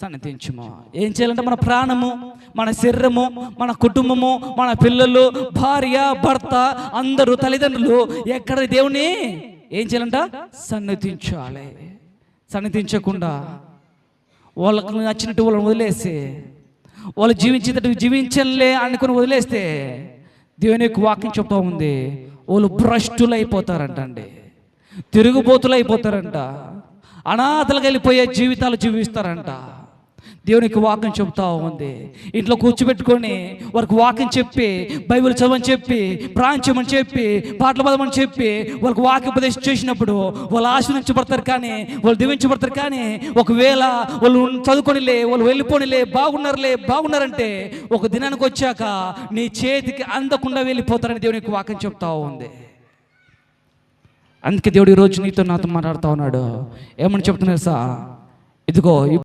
సన్నతించుము ఏం చేయాలంటే మన ప్రాణము మన శరీరము మన కుటుంబము మన పిల్లలు భార్య భర్త అందరూ తల్లిదండ్రులు ఎక్కడ దేవుని? ఏం చేయాలంట? సన్నతించాలి. సన్నతించకుండా వాళ్ళకు నచ్చినట్టు వాళ్ళని వదిలేసి వాళ్ళు జీవించేటట్టు జీవించలే అనుకుని వదిలేస్తే దేవుని యొక్క వాక్యం చెప్తా ఉంది. వాళ్ళు భ్రష్టులు అయిపోతారంట అండి తిరుగుబోతులు అయిపోతారంట అనాథలుగా వెళ్ళిపోయే జీవితాలు జీవిస్తారంట. దేవునికి వాక్యం చెప్తా ఉంది. ఇంట్లో కూర్చోబెట్టుకొని వారికి వాక్యం చెప్పి బైబిల్ చదవని చెప్పి ప్రాంచమని చెప్పి పాటలు పదమని చెప్పి వాళ్ళకి వాక్య ఉపదేశం చేసినప్పుడు వాళ్ళు ఆశీర్వించబడతారు కానీ వాళ్ళు దీవించబడతారు కానీ ఒకవేళ వాళ్ళు చదువుకొనిలే వాళ్ళు వెళ్ళిపోనిలే బాగున్నారులే బాగున్నారంటే ఒక దినానికి వచ్చాక నీ చేతికి అందకుండా వెళ్ళిపోతారని దేవునికి వాక్యం చెప్తా ఉంది. అందుకే దేవుడు ఈరోజు నీతో నాతో మాట్లాడుతూ ఉన్నాడు. ఏమని చెప్తున్నారు సార్? ఇదిగో